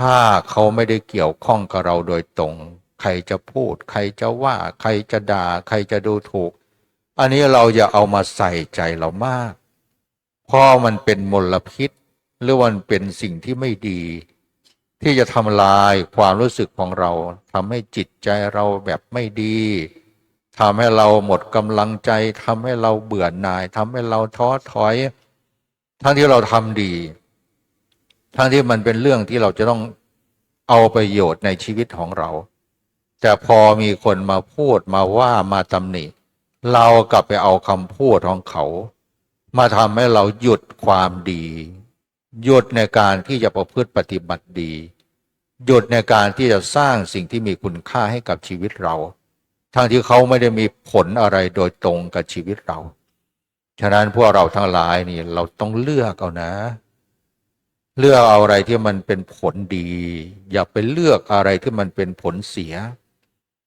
ถ้าเขาไม่ได้เกี่ยวข้องกับเราโดยตรง ใครจะพูด ใครจะว่า ใครจะด่า ใครจะดูถูก อันนี้เราอย่าเอามาใส่ใจเรามาก เพราะมันเป็นมลพิษ หรือมันเป็นสิ่งที่ไม่ดี ที่จะทำลายความรู้สึกของเราทำให้จิตใจเราแบบไม่ดีทำให้เราหมดกำลังใจทำให้เราเบื่อหน่ายทำให้เราท้อถอย ทั้งที่เราทำดี ทั้งที่มันเป็นเรื่องที่เราจะต้องเอาประโยชน์ในชีวิตของเรา แต่พอมีคนมาพูดมาว่ามาตำหนิ เรากลับไปเอาคำพูดของเขา มาทำให้เราหยุดความดี หยุดในการที่จะประพฤติปฏิบัติดี หยุดในการที่จะสร้างสิ่งที่มีคุณค่าให้กับชีวิตเรา ทั้งที่เขาไม่ได้มีผลอะไรโดยตรงกับชีวิตเรา ฉะนั้นพวกเราทั้งหลายนี่เราต้องเลือกเอานะ เลือกเอาอะไรที่มันเป็นผลดี อย่าไปเลือกอะไรที่มันเป็นผลเสีย